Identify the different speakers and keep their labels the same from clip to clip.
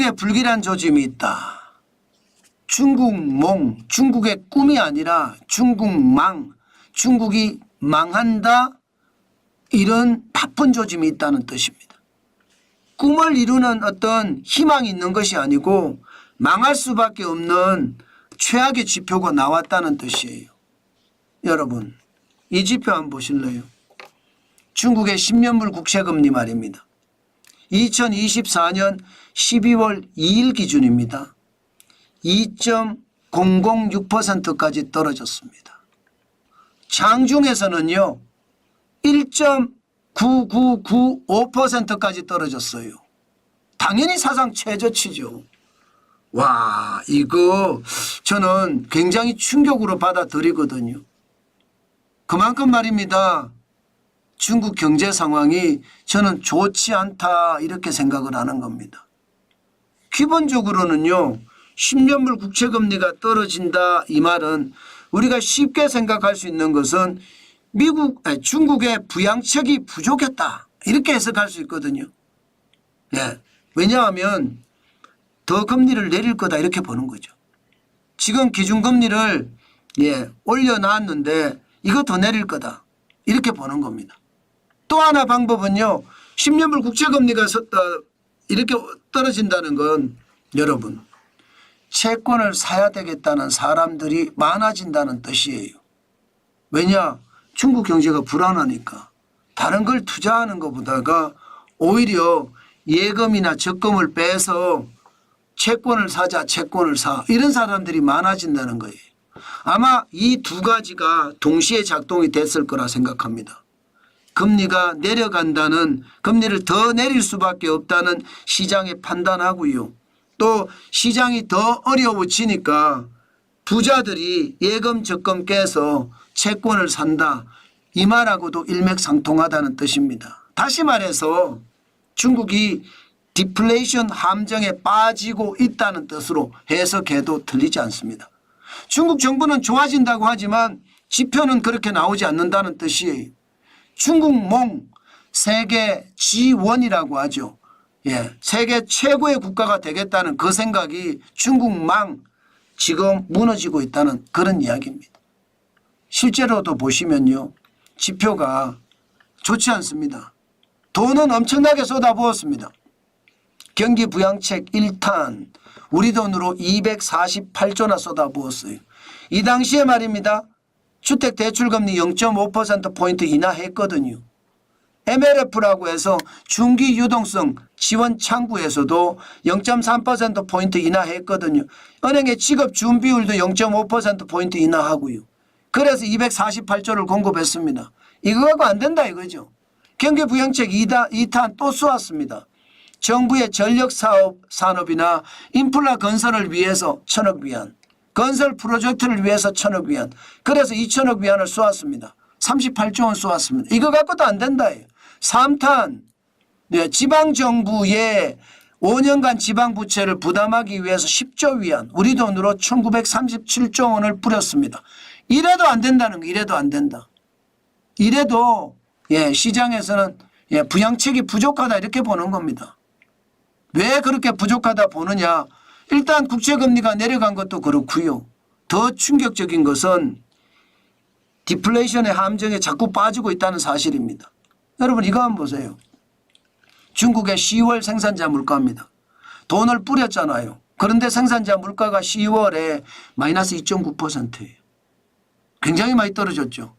Speaker 1: 중국에 불길한 조짐이 있다. 중국몽, 중국의 꿈이 아니라 중국망, 중국이 망한다. 이런 바쁜 조짐이 있다는 뜻입니다. 꿈을 이루는 어떤 희망이 있는 것이 아니고 망할 수밖에 없는 최악의 지표가 나왔다는 뜻이에요. 여러분, 이 지표 한번 보실래요? 중국의 10년물 국채금리 말입니다. 2024년 12월 2일 기준입니다. 2.006%까지 떨어졌습니다. 장중에서는요, 1.9995%까지 떨어졌어요. 당연히 사상 최저치죠. 와, 이거 저는 굉장히 충격으로 받아들이거든요. 그만큼 말입니다. 중국 경제 상황이 저는 좋지 않다 이렇게 생각을 하는 겁니다. 기본적으로는요. 10년물 국채금리가 떨어진다 이 말은 우리가 쉽게 생각할 수 있는 것은 미국 아니, 중국의 부양책이 부족했다 이렇게 해석할 수 있거든요. 예. 왜냐하면 더 금리를 내릴 거다 이렇게 보는 거죠. 지금 기준금리를 예, 올려놨는데 이거 더 내릴 거다 이렇게 보는 겁니다. 또 하나 방법은요. 10년물 국채금리가 섰다 이렇게 떨어진다는 건 여러분 채권을 사야 되겠다는 사람들이 많아진다는 뜻이에요. 왜냐? 중국 경제가 불안하니까 다른 걸 투자하는 것보다가 오히려 예금이나 적금을 빼서 채권을 사자, 채권을 사. 이런 사람들이 많아진다는 거예요. 아마 이 두 가지가 동시에 작동이 됐을 거라 생각합니다. 금리가 내려간다는 금리를 더 내릴 수밖에 없다는 시장의 판단하고요. 또 시장이 더 어려워지니까 부자들이 예금 적금 깨서 채권을 산다. 이 말하고도 일맥상통하다는 뜻입니다. 다시 말해서 중국이 디플레이션 함정에 빠지고 있다는 뜻으로 해석해도 틀리지 않습니다. 중국 정부는 좋아진다고 하지만 지표는 그렇게 나오지 않는다는 뜻이에요. 중국몽 세계 G1이라고 하죠. 예, 세계 최고의 국가가 되겠다는 그 생각이 중국망 지금 무너지고 있다는 그런 이야기입니다. 실제로도 보시면요. 지표가 좋지 않습니다. 돈은 엄청나게 쏟아부었습니다. 경기 부양책 1탄 우리 돈으로 248조나 쏟아부었어요. 이 당시에 말입니다. 주택 대출 금리 0.5%포인트 인하했거든요. MLF라고 해서 중기 유동성 지원 창구에서도 0.3%포인트 인하했거든요. 은행의 지급 준비율도 0.5%포인트 인하하고요. 그래서 248조를 공급했습니다. 이거 갖고 안 된다 이거죠. 경기 부양책 2단, 2탄 또 쏘았습니다. 정부의 전력 사업 산업이나 인플라 건설을 위해서 천억 위안, 건설 프로젝트를 위해서 천억 위안, 그래서 2천억 위안을 쏘았습니다. 38조 원 쏘았습니다. 이거 갖고도 안 된다. 3탄 네, 지방정부의 5년간 지방부채를 부담하기 위해서 10조 위안, 우리 돈으로 1937조 원을 뿌렸습니다. 이래도 안 된다는 거, 이래도 안 된다. 이래도 예, 시장에서는 예, 부양책이 부족하다 이렇게 보는 겁니다. 왜 그렇게 부족하다 보느냐? 일단 국채금리가 내려간 것도 그렇고요. 더 충격적인 것은 디플레이션의 함정에 자꾸 빠지고 있다는 사실입니다. 여러분 이거 한번 보세요. 중국의 10월 생산자 물가입니다. 돈을 뿌렸잖아요. 그런데 생산자 물가가 10월에 마이너스 2.9%예요. 굉장히 많이 떨어졌죠.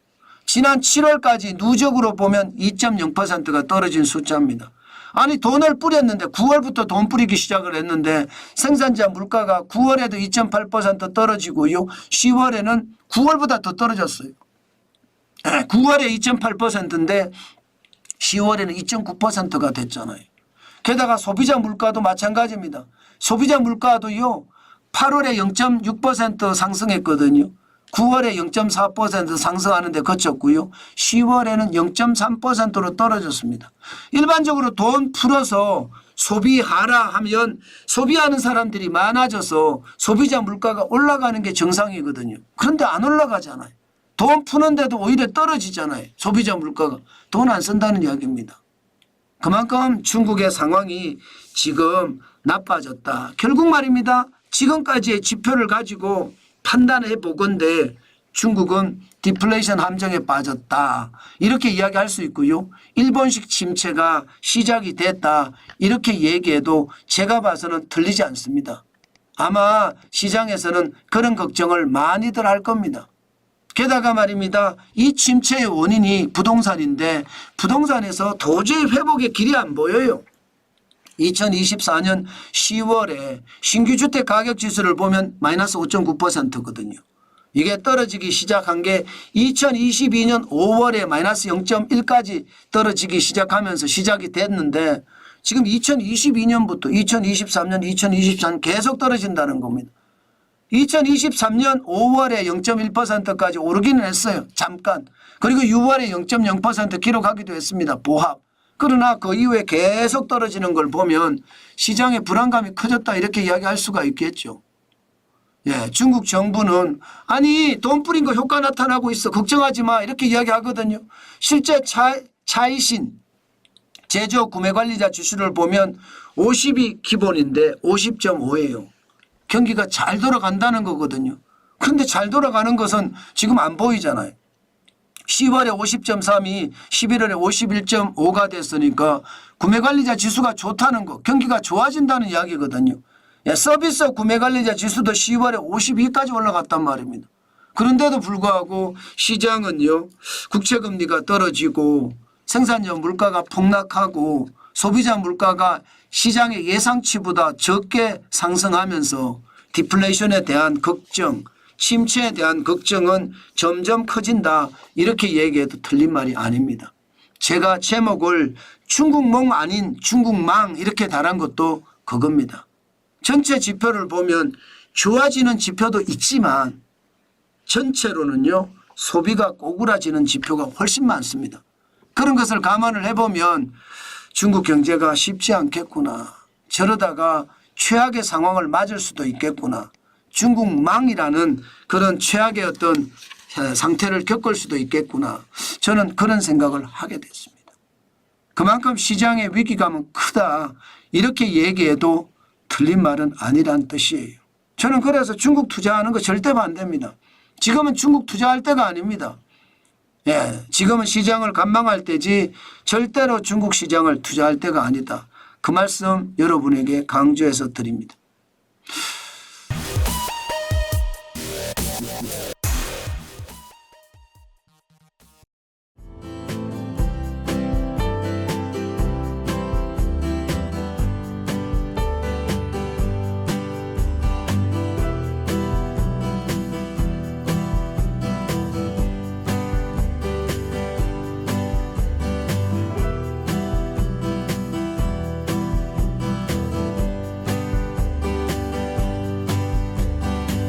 Speaker 1: 지난 7월까지 누적으로 보면 2.0%가 떨어진 숫자입니다. 아니 돈을 뿌렸는데 9월부터 돈 뿌리기 시작을 했는데 생산자 물가가 9월에도 2.8% 떨어지고요. 10월에는 9월보다 더 떨어졌어요. 9월에 2.8%인데 10월에는 2.9%가 됐잖아요. 게다가 소비자 물가도 마찬가지입니다. 소비자 물가도요. 8월에 0.6% 상승했거든요. 9월에 0.4% 상승하는데 그쳤고요. 10월에는 0.3%로 떨어졌습니다. 일반적으로 돈 풀어서 소비하라 하면 소비하는 사람들이 많아져서 소비자 물가가 올라가는 게 정상이거든요. 그런데 안 올라가잖아요. 돈 푸는데도 오히려 떨어지잖아요. 소비자 물가가. 돈 안 쓴다는 이야기입니다. 그만큼 중국의 상황이 지금 나빠졌다. 결국 말입니다. 지금까지의 지표를 가지고 판단해 보건데 중국은 디플레이션 함정에 빠졌다. 이렇게 이야기할 수 있고요. 일본식 침체가 시작이 됐다. 이렇게 얘기해도 제가 봐서는 틀리지 않습니다. 아마 시장에서는 그런 걱정을 많이들 할 겁니다. 게다가 말입니다. 이 침체의 원인이 부동산인데 부동산에서 도저히 회복의 길이 안 보여요. 2024년 10월에 신규 주택 가격 지수를 보면 마이너스 5.9%거든요. 이게 떨어지기 시작한 게 2022년 5월에 마이너스 0.1까지 떨어지기 시작하면서 시작이 됐는데 지금 2022년부터 2023년, 2024년 계속 떨어진다는 겁니다. 2023년 5월에 0.1%까지 오르기는 했어요. 잠깐. 그리고 6월에 0.0% 기록하기도 했습니다. 보합. 그러나 그 이후에 계속 떨어지는 걸 보면 시장의 불안감이 커졌다 이렇게 이야기할 수가 있겠죠. 예, 중국 정부는 아니 돈 뿌린 거 효과 나타나고 있어 걱정하지 마 이렇게 이야기하거든요. 실제 차, 차이신 제조 구매 관리자 지수를 보면 50이 기본인데 50.5예요. 경기가 잘 돌아간다는 거거든요. 그런데 잘 돌아가는 것은 지금 안 보이잖아요. 10월에 50.3이 11월에 51.5가 됐으니까 구매관리자 지수가 좋다는 거 경기가 좋아진다는 이야기거든요. 예, 서비스 구매관리자 지수도 10월에 52까지 올라갔단 말입니다. 그런데도 불구하고 시장은요 국채금리가 떨어지고 생산자 물가가 폭락하고 소비자 물가가 시장의 예상치보다 적게 상승하면서 디플레이션에 대한 걱정 침체에 대한 걱정은 점점 커진다. 이렇게 얘기해도 틀린 말이 아닙니다. 제가 제목을 중국몽 아닌 중국망 이렇게 달한 것도 그겁니다. 전체 지표를 보면 좋아지는 지표도 있지만 전체로는요 소비가 꼬꾸라지는 지표가 훨씬 많습니다. 그런 것을 감안을 해보면 중국 경제가 쉽지 않겠구나. 저러다가 최악의 상황을 맞을 수도 있겠구나. 중국망이라는 그런 최악의 어떤 상태를 겪을 수도 있겠구나. 저는 그런 생각을 하게 됐습니다. 그만큼 시장의 위기감은 크다. 이렇게 얘기해도 틀린 말은 아니란 뜻이에요. 저는 그래서 중국 투자하는 거 절대 반대입니다. 지금은 중국 투자할 때가 아닙니다. 예, 지금은 시장을 관망할 때지 절대로 중국 시장을 투자할 때가 아니다. 그 말씀 여러분에게 강조해서 드립니다.